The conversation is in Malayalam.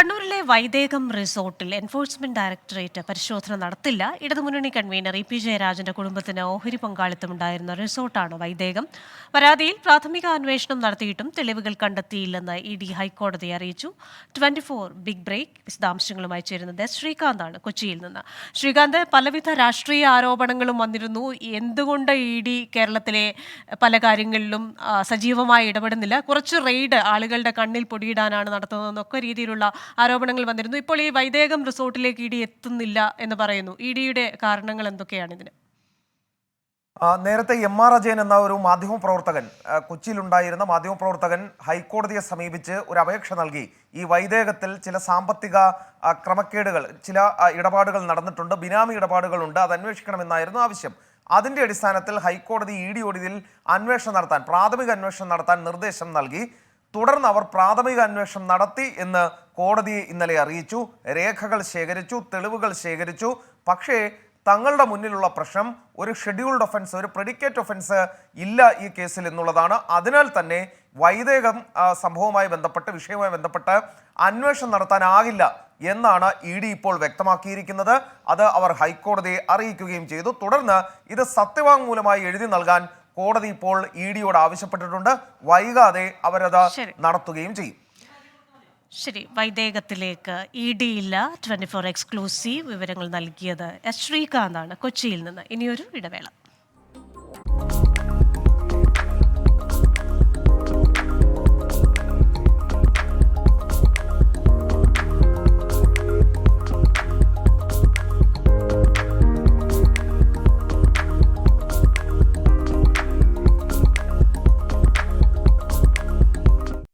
കണ്ണൂരിലെ വൈദേകം റിസോർട്ടിൽ എൻഫോഴ്സ്മെന്റ് ഡയറക്ടറേറ്റ് പരിശോധന നടത്തില്ല. ഇടതുമുന്നണി കൺവീനർ ഇ പി ജയരാജന്റെ കുടുംബത്തിന് ഓഹരി പങ്കാളിത്തമുണ്ടായിരുന്ന റിസോർട്ടാണ് വൈദേകം. പരാതിയിൽ പ്രാഥമിക അന്വേഷണം നടത്തിയിട്ടും തെളിവുകൾ കണ്ടെത്തിയില്ലെന്ന് ഇ ഡി ഹൈക്കോടതിയെ അറിയിച്ചു. ട്വന്റി ഫോർ ബിഗ് ബ്രേക്ക് വിശദാംശങ്ങളുമായി ചേരുന്നത് ശ്രീകാന്താണ് കൊച്ചിയിൽ നിന്ന്. ശ്രീകാന്ത് പലവിധ രാഷ്ട്രീയ ആരോപണങ്ങളും വന്നിരുന്നു. എന്തുകൊണ്ട് ഇ ഡി കേരളത്തിലെ പല കാര്യങ്ങളിലും സജീവമായി ഇടപെടുന്നില്ല? കുറച്ച് റെയ്ഡ് ആളുകളുടെ കണ്ണിൽ പൊടിയിടാനാണ് നടത്തുന്നതെന്നൊക്കെ രീതിയിലുള്ള ആരോപണങ്ങൾ വന്നിരുന്നു. ഇപ്പോൾ ഈ വൈദേകം റിസോർട്ടിലേക്ക് ഇ ഡി എത്തുന്നില്ല എന്ന് പറയുന്നു. ഇ ഡിയുടെ കാരണങ്ങൾ എന്തൊക്കെയാണ് ഇതിന്? നേരത്തെ എം ആർ അജയൻ എന്ന ഒരു മാധ്യമപ്രവർത്തകൻ കൊച്ചിയിലുണ്ടായിരുന്ന മാധ്യമപ്രവർത്തകൻ ഹൈക്കോടതിയെ സമീപിച്ച് ഒരു അപേക്ഷ നൽകി. ഈ വൈദേകത്തിൽ ചില സാമ്പത്തിക ക്രമക്കേടുകൾ ചില ഇടപാടുകൾ നടന്നിട്ടുണ്ട്. ബിനാമി ഇടപാടുകളുണ്ട്. അത് അന്വേഷിക്കണമെന്നായിരുന്നു ആവശ്യം. അതിന്റെ അടിസ്ഥാനത്തിൽ ഹൈക്കോടതി ഇ ഡി ഇതിൽ അന്വേഷണം നടത്താൻ പ്രാഥമിക അന്വേഷണം നടത്താൻ നിർദ്ദേശം നൽകി. തുടർന്ന് അവർ പ്രാഥമിക അന്വേഷണം നടത്തി എന്ന് കോടതിയെ ഇന്നലെ അറിയിച്ചു. രേഖകൾ ശേഖരിച്ചു തെളിവുകൾ ശേഖരിച്ചു. പക്ഷേ തങ്ങളുടെ മുന്നിലുള്ള പ്രശ്നം ഒരു ഷെഡ്യൂൾഡ് ഒഫൻസ് ഒരു പ്രെഡിക്കേറ്റ് ഒഫൻസ് ഇല്ല ഈ കേസിൽ എന്നുള്ളതാണ്. അതിനാൽ തന്നെ വൈദേകം സംഭവവുമായി ബന്ധപ്പെട്ട് വിഷയവുമായി ബന്ധപ്പെട്ട് അന്വേഷണം നടത്താനാകില്ല എന്നാണ് ഇ ഡി ഇപ്പോൾ വ്യക്തമാക്കിയിരിക്കുന്നത്. അത് അവർ ഹൈക്കോടതിയെ അറിയിക്കുകയും ചെയ്തു. തുടർന്ന് ഇത് സത്യവാങ്മൂലമായി എഴുതി നൽകാൻ കോടതി ഇപ്പോൾ ഇ ഡിയോട് ആവശ്യപ്പെട്ടിട്ടുണ്ട്. വൈകാതെ അവരത് നടത്തുകയും ചെയ്യും. ശരി വൈദേകത്തിലേക്ക് ഇ ഡി ഇല്ല ട്വന്റി ഫോർ എക്സ്ക്ലൂസീവ് വിവരങ്ങൾ നൽകിയത് എസ് ശ്രീകാന്താണ് കൊച്ചിയിൽ നിന്ന്. ഇനിയൊരു ഇടവേള.